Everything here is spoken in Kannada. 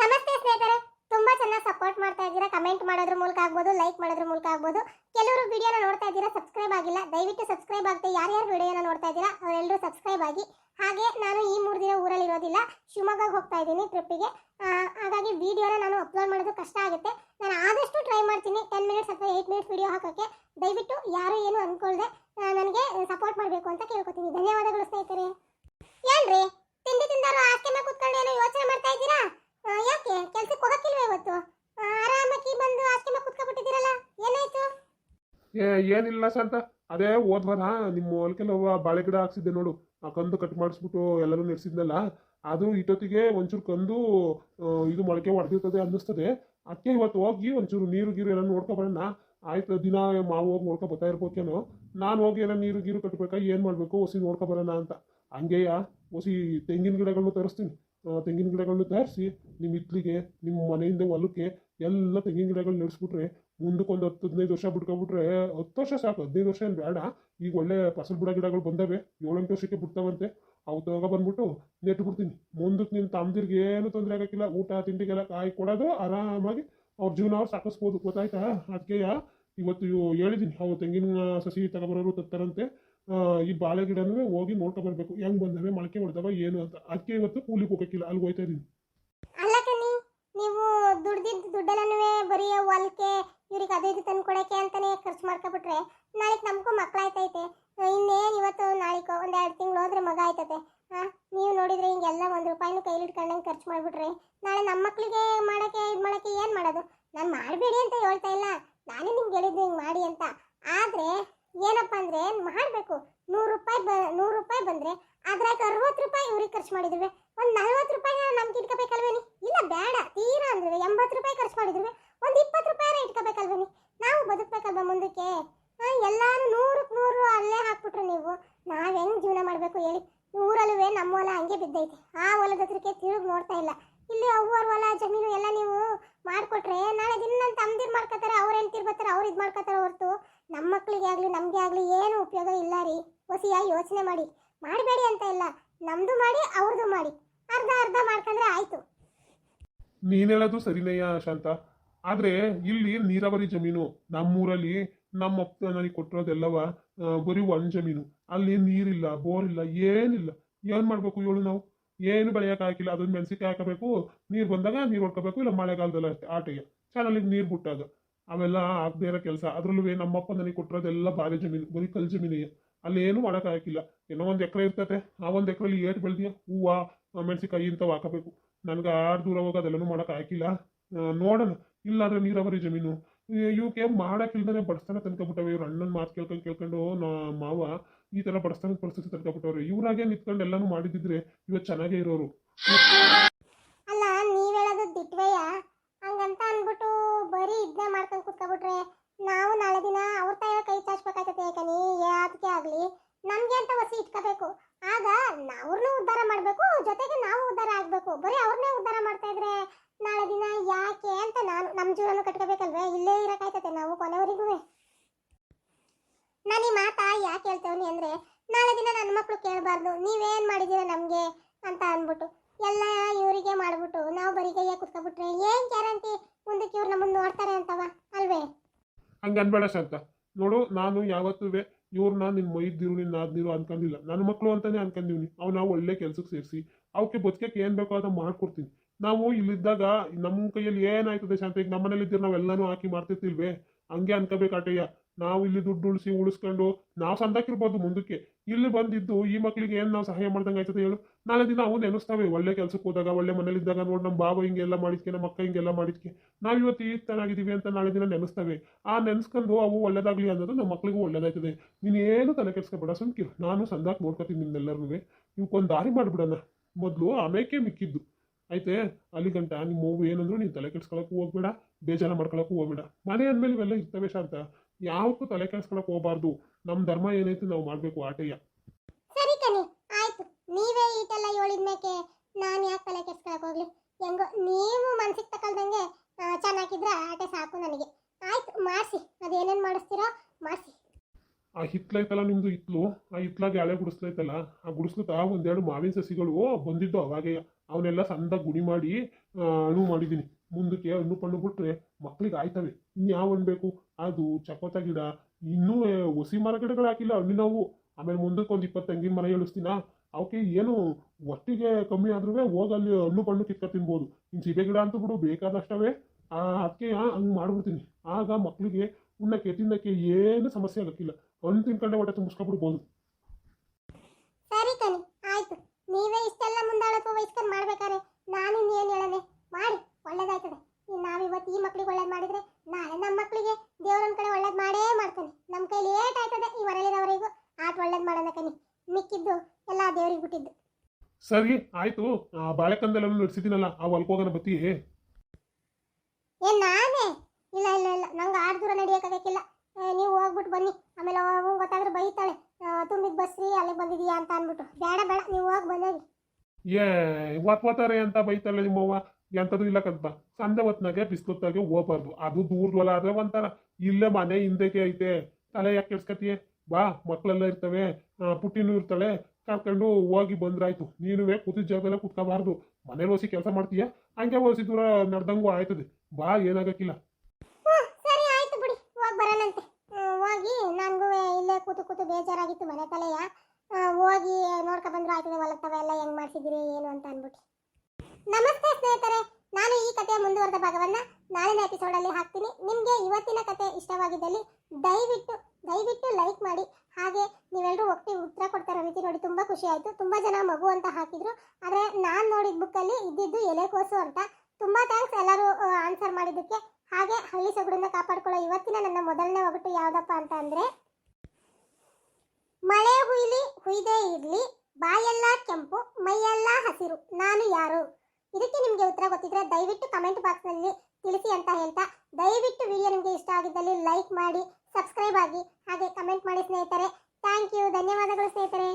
ನಮಸ್ತೆ ಸ್ನೇಹಿತರೆ. ತುಂಬಾ ಚೆನ್ನಾಗಿ ಸಪೋರ್ಟ್ ಮಾಡ್ತಾ ಇದ್ದೀರಾ. ಕಮೆಂಟ್ ಮಾಡೋದ್ರ ಮೂಲಕ ಆಗ್ಬೋದು ಲೈಕ್ ಮಾಡೋದ್ರ ಮೂಲಕ ಆಗ್ಬೋದು. ಕೆಲವರು ವಿಡಿಯೋನ ನೋಡ್ತಾ ಇದ್ದೀರಾ ಸಬ್ಸ್ಕ್ರೈಬ್ ಆಗಿಲ್ಲ. ದಯವಿಟ್ಟು ಸಬ್ಸ್ಕ್ರೈಬ್ ಆಗ್ತಾ ಯಾರ್ಯಾರು ವಿಡಿಯೋನ ನೋಡ್ತಾ ಇದ್ದೀರಾ ಅವರೆಲ್ಲರೂ ಸಬ್ಸ್ಕ್ರೈಬ್ ಆಗಿ. ಹಾಗೆ ನಾನು ಈ ಮೂರು ದಿನ ಊರಲ್ಲಿ ಇರೋದಿಲ್ಲ ಶಿವಮೊಗ್ಗಕ್ಕೆ ಹೋಗ್ತಾ ಇದ್ದೀನಿ ಟ್ರಿಪ್ಪಿಗೆ ಹಾಗಾಗಿ ವಿಡಿಯೋನ ನಾನು ಅಪ್ಲೋಡ್ ಮಾಡೋದು ಕಷ್ಟ ಆಗುತ್ತೆ. ನಾನು ಆದಷ್ಟು ಟ್ರೈ ಮಾಡ್ತೀನಿ ಟೆನ್ ಮಿನಿಟ್ಸ್ ಅಥವಾ ಏಯ್ಟ್ ಮಿನಿಟ್ಸ್ ವಿಡಿಯೋ ಹಾಕೋಕ್ಕೆ ದಯವಿಟ್ಟು ಯಾರು ಏನು ಅನ್ಕೊಳ್ದೆ ನನಗೆ ಸಪೋರ್ಟ್ ಮಾಡಬೇಕು ಅಂತ ಕೇಳ್ಕೊತೀನಿ. ಧನ್ಯವಾದಗಳು ಸ್ನೇಹಿತರೆ ಏನ್ರಿ ತಿಂಡಿ ತಿಂದಾರು ಆಸ್ತಿ ಮೇಲೆ ಕೂತ್ಕೊಂಡು ಏನೋ ಯೋಚನೆ ಮಾಡ್ತಾ ಇದ್ದೀರಾ ಆ, ಯಾಕೆ ಕೆಲ್ಸಕ್ಕೆ ಹೋಗಕ್ಕಿಲ್ವ ಇವತ್ತು ಆ, ಆರಾಮಾಗಿ ಬಂದು ಆಸ್ತಿ ಮೇಲೆ ಕೂತ್ಕೊಂಡ್ಬಿಟ್ಟಿದ್ದೀರಲ್ಲ ಏನಾಯ್ತು ಏ, ಏನಿಲ್ಲ ಸಂತ ಅದೇ ಹೋದ್ವಾರ ನಿಮ್ಮ ಹೊಲಕ್ಕೆಲ್ಲ ಬಾಳೆ ಗಿಡ ಹಾಕ್ಸಿದ್ದೆ ನೋಡು. ಆ ಕಂದು ಕಟ್ ಮಾಡಿಸ್ಬಿಟ್ಟು ಎಲ್ಲರೂ ನೆಡ್ಸಿದ್ನಲ್ಲ, ಅದು ಇಟ್ಟೊತ್ತಿಗೆ ಒಂಚೂರು ಕಂದು ಇದು ಮೊಳಕೆ ಹೊಡೆದಿರ್ತದೆ ಅನ್ನಿಸ್ತದೆ. ಅದಕ್ಕೆ ಇವತ್ತು ಹೋಗಿ ಒಂಚೂರು ನೀರು, ಗೀರು ಎಲ್ಲ ನೋಡ್ಕೊ ಬರೋಣ. ಆಯ್ತು, ದಿನ ಮಾವು ಹೋಗಿ ನೋಡ್ಕೊ ಬರ್ತಾ ಇರ್ಬೇಕೇನೋ. ನಾನು ಹೋಗಿ ಏನೋ ನೀರು, ಗೀರು ಕಟ್ಟಬೇಕಾ ಏನು ಮಾಡಬೇಕು ಹೊಸಿ ನೋಡ್ಕೊ ಬರೋಣ ಅಂತ. ಹಂಗೆಯ ಹೊಸಿ ತೆಂಗಿನ ಗಿಡಗಳನ್ನು ತರಿಸ್ತೀನಿ. ತೆಂಗಿನ ಗಿಡಗಳನ್ನು ತರಿಸಿ ನಿಮ್ಮ ಇತ್ಲಿಗೆ ನಿಮ್ಮ ಮನೆಯಿಂದ ಹೊಲಕ್ಕೆ ಎಲ್ಲ ತೆಂಗಿನ ಗಿಡಗಳನ್ನ ನಡೆಸ್ಬಿಟ್ರೆ ಮುಂದಕ್ಕೆ ಒಂದು ಹತ್ತು ಹದಿನೈದು ವರ್ಷ ಬಿಟ್ಕೊಬಿಟ್ರೆ ಹತ್ತು ವರ್ಷ ಸಾಕು, ಹದಿನೈದು ವರ್ಷ ಏನು ಬೇಡ. ಈಗ ಒಳ್ಳೆ ಫಸಲು ಬುಡ ಗಿಡಗಳು ಬಂದವೆ ಏಳೆಂಟು ವರ್ಷಕ್ಕೆ ಬಿಡ್ತಾವಂತೆ. ಅವು ತಗೋ ಬಂದ್ಬಿಟ್ಟು ನೆಟ್ಟು ಬಿಡ್ತೀನಿ. ಮುಂದಕ್ಕೆ ನಿನ್ನ ತಮ್ಮದಿರ್ಗೆ ಏನು ತೊಂದರೆ ಆಗೋಕ್ಕಿಲ್ಲ, ಊಟ ತಿಂಡಿಗೆಲ್ಲ ಕಾಯಿ ಕೊಡೋದು, ಆರಾಮಾಗಿ ಅವ್ರ ಜೀವನ ಅವ್ರು ಸಾಕಿಸ್ಬೋದು. ಗೊತ್ತಾಯ್ತಾ? ಅದಕ್ಕೆ ಇವತ್ತು ಇವು ಹೇಳಿದ್ದೀನಿ ಅವ್ರು ತೆಂಗಿನ ಸಸಿ ತಗೊಬರೋರು ತರ್ತಾರಂತೆ ಈ ಬಾಳೆ ಗಿಡನೂ ಹೋಗಿ ನೋಡ್ಕೊ ಬರಬೇಕು. ಹೆಂಗ್ ಬಂದವೆ, ಮೊಳಕೆ ಹೊಡೆದವ, ಏನು ಅಂತ. ಅದಕ್ಕೆ ಇವತ್ತು ಕೂಲಿ ಹೋಗಕ್ಕಿಲ್ಲ ಅಲ್ಲಿ ಹೋಯ್ತಾ ಇದ್ದೀನಿ ನೀವು ಬರೀ ಹೊಲಕ್ಕೆ ಇವ್ರಿಗೆ ಅದು ಇದು ತಂದು ಕೊಡೋಕ್ಕೆ ಅಂತಲೇ ಖರ್ಚು ಮಾಡ್ಕೊಬಿಟ್ರೆ ನಾಳೆಗೆ ನಮಗೂ ಮಕ್ಕಳಾಯ್ತೈತೆ ಇನ್ನೇನು ಇವತ್ತು ನಾಳೆಗೆ ಒಂದು ಎರಡು ತಿಂಗಳು ಹೋದ್ರೆ ಮಗ ಆಯ್ತದೆ ಹಾಂ ನೀವು ನೋಡಿದರೆ ಹಿಂಗೆಲ್ಲ ಒಂದು ರೂಪಾಯಿನೂ ಕೈಲಿ ಇಟ್ಕೊಂಡಂಗೆ ಖರ್ಚು ಮಾಡಿಬಿಟ್ರೆ ನಾಳೆ ನಮ್ಮ ಮಕ್ಕಳಿಗೆ ಮಾಡೋಕ್ಕೆ, ಇದು ಮಾಡೋಕ್ಕೆ ಏನು ಮಾಡೋದು? ನಾನು ಮಾಡಬೇಡಿ ಅಂತ ಹೇಳ್ತಾ ಇಲ್ಲ. ನಾನೇ ನಿಮ್ಗೆ ಹೇಳಿದ್ದು ಹಿಂಗೆ ಮಾಡಿ ಅಂತ. ಆದರೆ ಏನಪ್ಪ ಅಂದರೆ ಮಾಡಬೇಕು. ನೂರು ರೂಪಾಯಿ ಬ, ನೂರು ರೂಪಾಯಿ ಬಂದರೆ ಅದ್ರಾಗ ಅರವತ್ತು ರೂಪಾಯಿ ಇವ್ರಿಗೆ ಖರ್ಚು ಮಾಡಿದ್ರು ಒಂದು ನಲ್ವತ್ತು ರೂಪಾಯಿ ನಮ್ಗೆ ಇಟ್ಕೋಬೇಕಲ್ವೇನಿ? ಇಲ್ಲ, ಬೇಡ. ತೀರಾ ಅಂದ್ರೆ ಎಂಬತ್ತು ರೂಪಾಯಿ ಖರ್ಚು ಮಾಡಿದ್ವಿ ಒಂದು ಇಪ್ಪತ್ತು ರೂಪಾಯಿನ ಇಟ್ಕೋಬೇಕಲ್ವೇನಿ ನಾವು ಬದುಕಬೇಕಲ್ವ ಮುಂದಕ್ಕೆ ಹಾಂ ಎಲ್ಲಾನು ನೂರಕ್ಕೆ ನೂರು ಅಲ್ಲೇ ಹಾಕ್ಬಿಟ್ರೆ ನೀವು ನಾವು ಹೆಂಗ್ ಜೀವನ ಮಾಡಬೇಕು ಹೇಳಿ ಊರಲ್ಲೂ ನಮ್ಮ ಹೊಲ ಹಂಗೆ ಬಿದ್ದೈತೆ ಆ ಹೊಲದ ಹತ್ರಕ್ಕೆ ತಿರುಗಿ ನೋಡ್ತಾ ಇಲ್ಲ ಅವ್ವರ ಹೊಲ, ಜಮೀನು ಎಲ್ಲ ನೀವು ಮಾಡಿಕೊಟ್ರೆ ನಾಳೆ ದಿನ ನನ್ನ ತಮ್ಮದಿರು ಮಾಡ್ಕೋತಾರೆ, ಅವ್ರ ಹೆಂಡ್ತಿರ್ ಬರ್ತಾರೆ, ಅವ್ರು ಇದು ಮಾಡ್ಕೋತಾರೆ ಹೊರತು ನಮ್ಮ ಮಕ್ಕಳಿಗೆ ಆಗಲಿ, ನಮಗೆ ಆಗಲಿ ಏನು ಉಪಯೋಗ ಇಲ್ಲ ರೀ. ಹೊಸಿಯಾಗಿ ಯೋಚನೆ ಮಾಡಿ. ಮಾಡಬೇಡಿ ಅಂತ ಇಲ್ಲ ನಮ್ಮದು ಮಾಡಿ ಅವ್ರದ್ದು ಮಾಡಿ. ಅರ್ಧ ಅರ್ಧ ಮಾಡ್ಕೊಂಡ್ರೆ ಆಯ್ತು. ನೀನ್ ಹೇಳೋದು ಸರಿನಯ್ಯ ಶಾಂತ. ಆದ್ರೆ ಇಲ್ಲಿ ನೀರಾವರಿ ಜಮೀನು, ನಮ್ಮೂರಲ್ಲಿ ನಮ್ಮ ಅಪ್ಪ ನನಗೆ ಕೊಟ್ಟಿರೋದೆಲ್ಲವ ಬರೀ ಒಂದ್ ಜಮೀನು. ಅಲ್ಲಿ ನೀರಿಲ್ಲ, ಬೋರ್ ಇಲ್ಲ, ಏನಿಲ್ಲ. ಏನು ಮಾಡಬೇಕು ಹೇಳು ನಾವು? ಏನು ಬೆಳೆಯೋಕ್ಕಾಗಿಲ್ಲ ಹಾಕಿಲ್ಲ ಅದನ್ನ ಮೆಣಸಿಕಾಯಿ ಹಾಕಬೇಕು ನೀರು ಬಂದಾಗ ನೀರು ಹೊಡ್ಕೋಬೇಕು ಇಲ್ಲ ಮಳೆಗಾಲದಲ್ಲಿ ಅಷ್ಟೇ ಆಟೆಗೆ. ಚಾನಲಿಗೆ ನೀರು ಬಿಟ್ಟಾಗ ಅವೆಲ್ಲ ಆಗದೇ ಇರೋ ಕೆಲಸ. ಅದ್ರಲ್ಲೂ ನಮ್ಮಪ್ಪ ನನಗೆ ಕೊಟ್ಟಿರೋದೆಲ್ಲ ಬಾರಿ ಜಮೀನು ಬರಿ ಕಲ್ ಜಮೀನಿಗೆ ಅಲ್ಲಿ ಏನು ಮಾಡೋಕ್ಕಾಗಿಲ್ಲ ಏನೋ ಒಂದು ಎಕರೆ ಇರ್ತತೆ. ಆ ಒಂದು ಎಕರೆಲಿ ಏಟು ಬೆಳೆದಿಯ? ಹೂವು ಮೆಣಸಿಕಾಯಿ ಇಂಥವು ಹಾಕಬೇಕು. ನನಗೆ ಆರು ದೂರ ಹೋಗೋದೆಲ್ಲನೂ ಮಾಡಕ್ ಹಾಕಿಲ್ಲ. ಆ, ನೋಡೋಣ. ಇಲ್ಲಾಂದರೆ ನೀರಾವರಿ ಜಮೀನು. ಇವಕ್ಕೆ ಮಾಡೋಕ್ಕಿಲ್ದೇ ಬಡಿಸ್ತಾನೆ ತಂದ್ಕೊಬಿಟ್ಟವೆ ಇವ್ರು ಅಣ್ಣನ ಮಾತು ಕೇಳ್ಕೊಂಡು ಕೇಳ್ಕೊಂಡು ನಾ ಮಾವ ಈ ತರ ಬಡಸ್ತಾನ ಪರಿಸ್ಥಿತಿ ತಡ್ಕೊಬಿಟ್ಟವ್ರು ಇವ್ರಾಗೆ ನಿಂತ್ಕೊಂಡು ಎಲ್ಲಾನು ಮಾಡಿದಿದ್ರೆ ಇವತ್ತು ಚೆನ್ನಾಗೇ ಇರೋರು ಅಲ್ಲ ನೀವ್ ಹೇಳೋದು ದಿಟ್ವೆಯ ಹಂಗಂತ ಅನ್ಬಿಟ್ಟು ಬರೀ ಇದನ್ನ ಮಾಡ್ಕೊಂಡು ಕುತ್ಕೊಬಿಟ್ರೆ ನಾವು ನಾಳೆ ದಿನ ಅವ್ರ ತಾಯ ಕೈ ಚಾಚ್ಬೇಕಾಯ್ತದೆ ಯಾಕನಿ ಯಾವ್ದಕ್ಕೆ ಆಗ್ಲಿ ನಮ್ಗೆ ಅಂತ ವಸಿ ಇಟ್ಕೋಬೇಕು ಆಗ ಅವ್ರನ್ನೂ ಉದ್ಧಾರ ಮಾಡ್ಬೇಕು ಜೊತೆಗೆ ನಾವು ಉದ್ಧಾರ ಆಗ್ಬೇಕು ಬರೀ ಅವ್ರನ್ನೇ ಉದ್ಧಾರ ಮಾಡ್ತಾ ಇದ್ರೆ ನಾಳೆ ದಿನ ಯಾಕೆ ಅಂತ ನಾನು ನಮ್ಮ ಜೀವನ ಕಟ್ಕೋಬೇಕಲ್ವೇ ಇಲ್ಲೇ ಇರಕಾಯ್ತದೆ ನಾವು ಕೊನೆವರೆಗೂ ನಾನು ಈ ಮಾತಾ ಯಾಕೆ ಹೇಳ್ತೇವನಿ ಅಂದರೆ, ನಾಳೆ ದಿನ ನನ್ನ ಮಕ್ಕಳು ಕೇಳಬಾರ್ದು, ನೀವೇನು ಮಾಡಿದ್ದೀರಾ ನಮಗೆ ಅಂತ ಅನ್ಬಿಟ್ಟು ಎಲ್ಲ ಇವರಿಗೆ ಮಾಡಿಬಿಟ್ಟು, ನಾವು ಬರೀ ಕೈಯ ಕುತ್ಕೊಬಿಟ್ರೆ ಏನು ಗ್ಯಾರಂಟಿ? ಮುಂದಕ್ಕೆ ಇವ್ರು ನಮ್ಮನ್ನು ನೋಡ್ತಾರೆ ಅಂತವ, ಅಲ್ವೇ? ಹಂಗೆ ಅನ್ಬೇಡ ಶಾಂತ. ನೋಡು, ನಾನು ಯಾವತ್ತೂ ಇವ್ರನ್ನ ನಿಮ್ಮ ಮೈದಿರು ನಿನ್ನ ಆದ್ನಿರು ಅನ್ಕೊಂಡಿಲ್ಲ ನನ್ನ ಮಕ್ಕಳು ಅಂತಾನೆ ಅನ್ಕೊಂಡಿವ್ನಿ ನಾವು ಒಳ್ಳೆ ಕೆಲ್ಸಕ್ಕೆ ಸೇರಿಸಿ ಅವಕ್ಕೆ ಬದುಕಕ್ಕೆ ಏನು ಬೇಕೋ ಅದನ್ನು ಮಾಡ್ಕೊಡ್ತೀನಿ. ನಾವು ಇಲ್ಲಿದ್ದಾಗ ನಮ್ಮ ಕೈಯಲ್ಲಿ ಏನಾಯ್ತದೆ ಶಾಂತ? ಈಗ ನಮ್ಮನೇಲಿ ಇದ್ದೀರ ನಾವೆಲ್ಲಾನು ಹಾಕಿ ಮಾಡ್ತಿರ್ತಿಲ್ವೇ? ಹಂಗೆ ಅನ್ಕೋಬೇಕಾಟಯ್ಯ ನಾವು ಇಲ್ಲಿ ದುಡ್ಡು ಉಳಿಸಿ ಉಳಿಸ್ಕೊಂಡು ನಾವು ಸಂದಾಕಿರ್ಬೋದು ಮುಂದಕ್ಕೆ. ಇಲ್ಲಿ ಬಂದಿದ್ದು ಈ ಮಕ್ಕಳಿಗೆ ಏನು ನಾವು ಸಹಾಯ ಮಾಡ್ದಂಗೆ ಆಯ್ತದೆ ಹೇಳು. ನಾಳೆ ದಿನ ಅವನು ನೆನೆಸ್ತಾವೆ ಒಳ್ಳೆ ಕೆಲ್ಸಕ್ಕೆ ಹೋದಾಗ, ಒಳ್ಳೆ ಮನೇಲಿದ್ದಾಗ ನೋಡಿ ನಮ್ಮ ಬಾಬಾ ಹಿಂಗೆಲ್ಲ ಮಾಡಿದ್ಕೆ ನಮ್ಮ ಅಕ್ಕ ಹಿಂಗೆಲ್ಲ ಮಾಡಿದ್ಕೆ. ನಾವು ಇವತ್ತು ಈ ಚೆನ್ನಾಗಿದ್ದೀವಿ ಅಂತ ನಾಳೆ ದಿನ ನೆನೆಸ್ತವೆ. ಆ ನೆನೆಸ್ಕೊಂಡು ಅವು ಒಳ್ಳೇದಾಗ್ಲಿ ಅನ್ನೋದು ನಮ್ಮ ಮಕ್ಕಳಿಗೂ ಒಳ್ಳೇದಾಯ್ತದೆ. ನೀನು ಏನು ತಲೆ ಕೆಡ್ಸ್ಕೊಬೇಡ ಸುಮ್ಕಿ ನಾನು ಸಂದಾಕ್ ನೋಡ್ಕೊತೀನಿ ನಿನ್ನೆಲ್ಲರೂ ಇವಕ್ಕೊಂದು ದಾರಿ ಮಾಡಿಬಿಡೋಣ. ಮೊದಲು ಆಮೇಕೆ ಮಿಕ್ಕಿದ್ದು. ಐತೆ ಅಲ್ಲಿ ಗಂಟ ನಿಮ್ಮ ಮಗು ಏನಂದ್ರು ನೀನು ತಲೆ ಕೆಡ್ಸ್ಕೊಳಕ್ಕೂ ಹೋಗ್ಬೇಡ, ಬೇಜಾರ ಮಾಡ್ಕೊಳಕ್ಕೂ ಹೋಗ್ಬೇಡ. ಮನೆ ಅಂದ್ಮೇಲೆ ಇವೆಲ್ಲ ಇರ್ತವೆ ಶಾಂತ. ಯಾವಕ್ಕೂ ತಲೆ ಕೆಡಿಸ್ಕೊಳಕ್ ಹೋಗಬಾರ್ದು. ನಮ್ಮ ಧರ್ಮ ಏನೈತೆ ನಾವು ಮಾಡಬೇಕು ಆಟಯ್ಯ ಸರಿ ಕಣೆ ಆಯ್ತು. ನೀವೇ ಈಟೆಲ್ಲ ಹೇಳಿದ್ಮೇಕೆ ನಾನು ಯಾಕೆ ತಲೆ ಕೆಡಿಸ್ಕೊಳಕ್ ಹೋಗ್ಲಿ? ಹೆಂಗೋ ನೀವು ಮನ್ಸಿಗೆ ತಕೊಳ್ದಂಗೆ ಆ, ಚೆನ್ನಾಗಿದ್ರೆ ಆಟೆ ಸಾಕು ನನಗೆ. ಆಯ್ತು ಮಾಡಿಸಿ. ಅದೇನೇನು ಮಾಡಿಸ್ತೀರೋ ಮಾಡಿಸಿ. ಆ ಹಿತ್ಲೈತಲ್ಲ ನಿಮ್ದು ಹಿತ್ಲು? ಆ ಹಿತ್ಲಾಗೆ ಹಳೆ ಗುಡಿಸ್ಲೈತಲ್ಲ? ಆ ಗುಡಿಸ್ಲುತ್ತ ಒಂದೆರಡು ಮಾವಿನ ಸಸಿಗಳು ಬಂದಿದ್ದು ಅವಾಗೆ ಅವನ್ನೆಲ್ಲ ಸಂದ ಗುಡಿ ಮಾಡಿ ಅಣು ಮಾಡಿದ್ದೀನಿ ಮುಂದಕ್ಕೆ ಹಣ್ಣು ಪಣ್ಣು ಬಿಟ್ರೆ ಮಕ್ಳಿಗೆ ಆಯ್ತವೆ. ಇನ್ಯಾವ ಹಣ್ಣು ಬೇಕು? ಅದು ಚಕೋತ ಗಿಡ. ಇನ್ನೂ ಹುಸಿ ಮರ ಗಿಡಗಳು ಹಾಕಿಲ್ಲ. ಹಣ್ಣಿನವು ಆಮೇಲೆ ಮುಂದಕ್ಕೆ ಒಂದು ಇಪ್ಪತ್ತು ತೆಂಗಿನ ಮರ ಇಳಿಸ್ತೀನಾ ಅವಕ್ಕೆ ಏನು ಒಟ್ಟಿಗೆ ಕಮ್ಮಿ ಆದ್ರೂ ಹೋಗಿ ಅಲ್ಲಿ ಹಣ್ಣು ಪಣ್ಣು ಕಿತ್ಕ ತಿನ್ಬೋದು. ಇನ್ನು ಸೀಬೆ ಗಿಡ ಅಂತೂ ಬಿಡು ಬೇಕಾದಷ್ಟವೇ ಅದಕ್ಕೆ ಹಂಗೆ ಮಾಡ್ಬಿಡ್ತೀನಿ. ಆಗ ಮಕ್ಕಳಿಗೆ ಉಣ್ಣಕ್ಕೆ, ತಿನ್ನಕ್ಕೆ ಏನು ಸಮಸ್ಯೆ ಆಗಕ್ಕಿಲ್ಲ. ಹಣ್ಣು ತಿನ್ಕೊಂಡೆ ಹೊಟ್ಟೆ ತುಂಬಿಸ್ಕೊಬಿಡ್ಬೋದು. ಸರಿ ಕಣಿ ಆಯ್ತು. ನೀವೇ ಇಷ್ಟೆಲ್ಲ ಮುಂದಾಳತ್ವ ವಹಿಸ್ಕೊಂಡು ಮಾಡ್ಬೇಕಾರೆ ನಾನು ಇನ್ನೇನು ಹೇಳನೆ ಮಾಡಿ. ಒಳ್ಳೇದಾಯ್ತದೆ. ನಾವಿವತ್ತು ಈ ಮಕ್ಳಿಗೆ ಒಳ್ಳೇದು ಮಾಡಿದ್ರೆ ನಾಳೆ ನಮ್ಮ ಮಕ್ಕಳಿಗೆ ದೇವ್ರೊಂದ್ ಕಡೆ ಒಳ್ಳೇದು ಮಾಡೇ ಮಾಡ್ತಾನೆ. ನಮ್ಮ ಕೈಲಿ ಲೇಟ್ ಆಯ್ತದೆ ಈ ಹೊರಳಿದವರಿಗೂ ಆಟ ಒಳ್ಳೇದು ಮಾಡೋಣ ಕಣಿ ಮಿಕ್ಕಿದ್ದು ಎಲ್ಲ ದೇವ್ರಿಗೆ ಬಿಟ್ಟಿದ್ದು. ಸರಿ ಆಯ್ತು. ಆ ಬಾಳೆಕಂದೆಲ್ಲ ನಡೆಸಿದ್ದೀನಲ್ಲ ಆ ಹೊಲ್ಕೋಗನ ಬತ್ತಿ ಏ ನಾನೇ? ಇಲ್ಲ ಇಲ್ಲ ಇಲ್ಲ. ನಂಗೆ ಆಡ್ ದೂರ ನಡೆಯೋಕ್ಕಾಗಕ್ಕಿಲ್ಲ ನೀವು ಹೋಗ್ಬಿಟ್ಟು ಬನ್ನಿ. ಆಮೇಲೆ ಅವ್ನ್ ಗೊತ್ತಾದ್ರೆ ಬೈತಾಳೆ. ತುಂಬಿದ ಬಸ್ರಿ ಅಲ್ಲೇ ಬಂದಿದೀಯಾ ಅಂತ ಅಂದ್ಬಿಟ್ಟು. ಬೇಡ ಬೇಡ ನೀವು ಹೋಗಿ ಬಂದೋಗಿ ಏ ಒತ್ವತಾರೆ ಅಂತ ಬೈತಾಳೆ ನಿಮ್ಮವ್ವ. ಎಂಥದ್ದು ಇಲ್ಲ ಕಂತ ಸಂಜೆ ಹೊತ್ನಾಗೆ ಬಿಸ್ಲೊತ್ತಾಗೆ ಹೋಗ್ಬಾರ್ದು. ಅದು ದೂರದಲ್ಲ ಆದ್ರೆ ಒಂಥರ ಇಲ್ಲೇ ಮನೆ ಹಿಂದೆಗೆ ಐತೆ. ತಲೆ ಯಾಕೆ ಕೆಡ್ಸ್ಕತಿಯೇ? ಬಾ, ಮಕ್ಕಳೆಲ್ಲ ಇರ್ತವೆ. ಪುಟ್ಟಿನೂ ಇರ್ತಾಳೆ. ಕರ್ಕೊಂಡು ಹೋಗಿ ಬಂದ್ರಾಯ್ತು. ನೀನುವೇ ಕೂತಿದ್ದ ಜಾಗದಲ್ಲ ಕುತ್ಕೋಬಾರ್ದು. ಮನೇಲಿ ಓಸಿ ಕೆಲಸ ಮಾಡ್ತೀಯ? ಹಂಗೆ ಓಸಿ ದೂರ ನಡ್ದಂಗೂ ಆಯ್ತದೆ. ಬಾ, ಏನಾಗಕ್ಕಿಲ್ಲ. ಸರಿ, ಆಯ್ತು ಬಿಡಿ. ಬೇಜಾರಾಗಿತ್ತು ಮನೆ ತಲೆಯ. ಹೋಗಿ ನೋಡ್ಕೊ ಆಯ್ತದೆ ಹೊಲತ್ತವೆ ಎಲ್ಲ ಹೆಂಗ್ ಮಾಡ್ಸಿದಿರಿ ಏನು ಅಂತ ಅನ್ಬಿಟ್ಟು ನಮಸ್ತೆ ಸ್ನೇಹಿತರೆ, ನಾನು ಈ ಕಥೆಯ ಮುಂದುವರೆದ ಭಾಗವನ್ನ ನಾಳಿನ ಎಪಿಸೋಡಲ್ಲಿ ಹಾಕ್ತೀನಿ. ನಿಮಗೆ ಇವತ್ತಿನ ಕತೆ ಇಷ್ಟವಾಗಿದ್ದಲ್ಲಿ ದಯವಿಟ್ಟು ದಯವಿಟ್ಟು ಲೈಕ್ ಮಾಡಿ. ಹಾಗೆ ನೀವೆಲ್ಲರೂ ಒಟ್ಟಿಗೆ ಉತ್ತರ ಕೊಡ್ತಾರೋ ರೀತಿ ನೋಡಿ, ತುಂಬಾ ಖುಷಿ ಆಯ್ತು. ತುಂಬಾ ಜನ ಮಗು ಅಂತ ಹಾಕಿದ್ರು. ಆದ್ರೆ ನಾನು ನೋಡಿದ ಬುಕ್ಕಲ್ಲಿ ಇದ್ದಿದ್ದು ಎಲೆಕೋಸು ಅಂತ. ತುಂಬಾ ಥ್ಯಾಂಕ್ಸ್ ಎಲ್ಲರೂ ಆನ್ಸರ್ ಮಾಡಿದ್ದಕ್ಕೆ. ಹಾಗೆ ಹಳ್ಳಿ ಸೊಗಡನ್ನ ಕಾಪಾಡ್ಕೊಳ್ಳೋ ಇವತ್ತಿನ ನನ್ನ ಮೊದಲನೇ ಒಗಟು ಯಾವ್ದಪ್ಪ ಅಂತ ಅಂದ್ರೆ, ಮಳೆ ಹುಯ್ಲಿ, ಹುಯ್ದೇ ಇರ್ಲಿ, ಬಾಯೆಲ್ಲ ಕೆಂಪು, ಮೈಯೆಲ್ಲ ಹಸಿರು. ನಾನು ಯಾರು? ಇದಕ್ಕೆ ನಿಮಗೆ ಉತ್ತರ ಗೊತ್ತಿದ್ರೆ ದಯವಿಟ್ಟು ಕಮೆಂಟ್ ಬಾಕ್ಸ್ನಲ್ಲಿ ತಿಳಿಸಿ ಅಂತ ಹೇಳ್ತಾ, ದಯವಿಟ್ಟು ವಿಡಿಯೋ ನಿಮಗೆ ಇಷ್ಟ ಆಗಿದ್ದಲ್ಲಿ ಲೈಕ್ ಮಾಡಿ ಸಬ್ಸ್ಕ್ರೈಬ್ ಆಗಿ, ಹಾಗೆ ಕಮೆಂಟ್ ಮಾಡಿ ಸ್ನೇಹಿತರೆ. ಥ್ಯಾಂಕ್ ಯು ಧನ್ಯವಾದಗಳು ಸ್ನೇಹಿತರೆ.